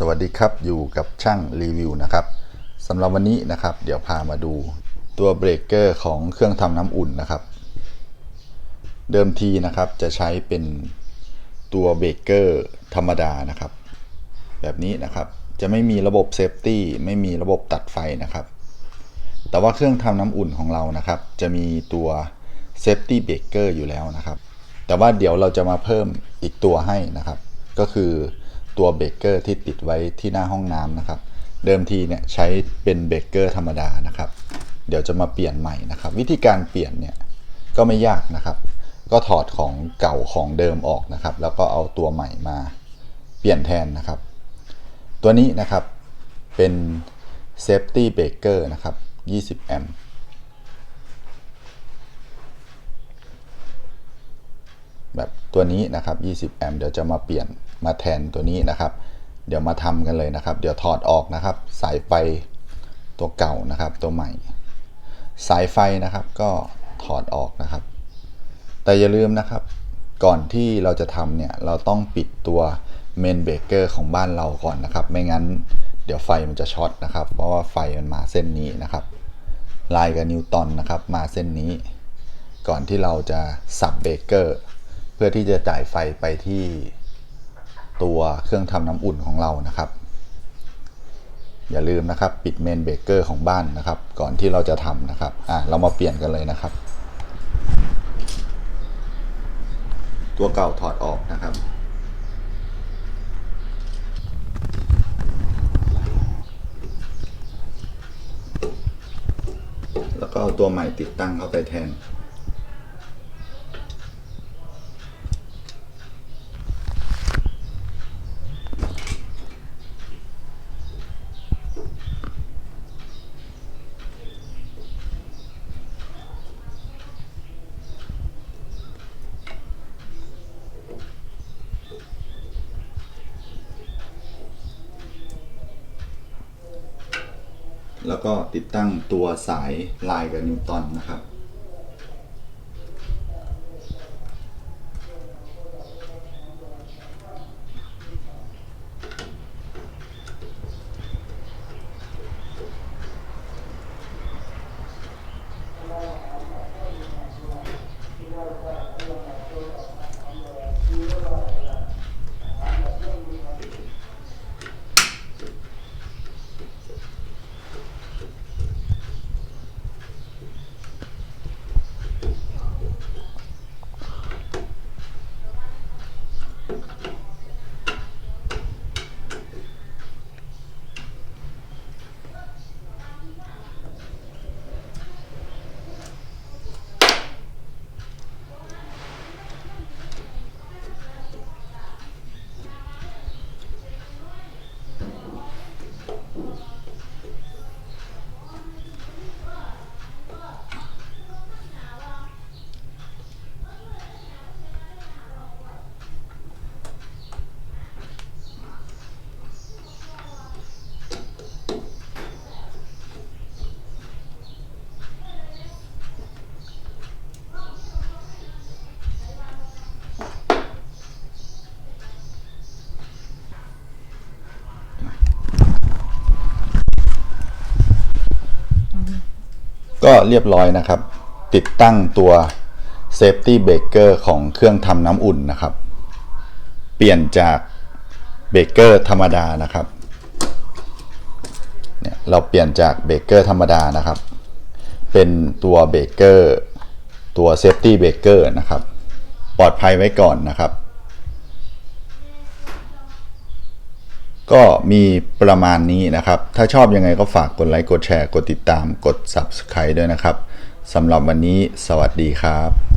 สวัสดีครับอยู่กับช่างรีวิวนะครับสำหรับวันนี้นะครับ เดี๋ยวพามาดูตัวเบรกเกอร์ของเครื่องทำน้ำอุ่นนะครับ เดิมทีนะครับจะใช้เป็นตัวเบรกเกอร์ธรรมดานะครับ แบบนี้นะครับจะไม่มีระบบเซฟตี้ไม่มีระบบตัดไฟนะครับ แต่ว่าเครื่องทำน้ำอุ่นของเรานะครับ จะมีตัวเซฟตี้เบรกเกอร์อยู่แล้วนะครับ แต่ว่าเดี๋ยวเราจะมาเพิ่มอีกตัวให้นะครับ ก็คือ ตัวเบรกเกอร์ที่ติดไว้ที่หน้าห้องน้ำนะครับ เดิมทีเนี่ยใช้เป็นเบรกเกอร์ธรรมดานะครับ เดี๋ยวจะมาเปลี่ยนใหม่นะครับ วิธีการเปลี่ยนเนี่ยก็ไม่ยากนะครับ ก็ถอดของเก่าของเดิมออกนะครับ แล้วก็เอาตัวใหม่มาเปลี่ยนแทนนะครับ ตัวนี้นะครับเป็น Safety Breaker นะครับ 20 แอมป์แบบตัวนี้นะครับ 20 แอมป์เดี๋ยวจะมาเปลี่ยน มาแทนตัวนี้นะครับ เดี๋ยวมาทำกันเลยนะครับ เดี๋ยวถอดออกนะครับ สายไฟตัวเก่านะครับ ตัวใหม่ สายไฟนะครับก็ถอดออกนะครับ แต่อย่าลืมนะครับ ก่อนที่เราจะทำเนี่ยเราต้องปิดตัวเมนเบรกเกอร์ของบ้านเราก่อนนะครับ ไม่งั้นเดี๋ยวไฟมันจะช็อตนะครับ เพราะว่าไฟมันมาเส้นนี้นะครับลายกับนิวตันนะครับ มาเส้นนี้ ก่อนที่เราจะสับเบรกเกอร์เพื่อที่จะจ่ายไฟไปที่ ตัวเครื่องทำน้ำอุ่นของเรานะครับ อย่าลืมนะครับ ปิดเมนเบเกอร์ของบ้านนะครับ ก่อนที่เราจะทำนะครับอะเรามาเปลี่ยนกันเลยนะครับ ตัวเก่าถอดออกนะครับแล้วก็เอาตัวใหม่ติดตั้งเข้าไปแทน แล้วก็ติดตั้งตัวสายลายกับนิวตันนะครับ ก็เรียบร้อยนะครับ ติดตั้งตัว Safety Breaker ของเครื่องทำน้ำอุ่นนะครับ เปลี่ยนจากเบเกอร์ธรรมดานะครับเนี่ยเราเปลี่ยนจากเบเกอร์ธรรมดานะครับ เป็นตัวเบเกอร์ตัว Safety Breaker นะครับ ปลอดภัยไว้ก่อนนะครับ ก็มีประมาณนี้นะครับ ถ้าชอบยังไงก็ฝากกดไลค์ กดแชร์ กดติดตาม กด Subscribe ด้วยนะครับสำหรับวันนี้สวัสดีครับ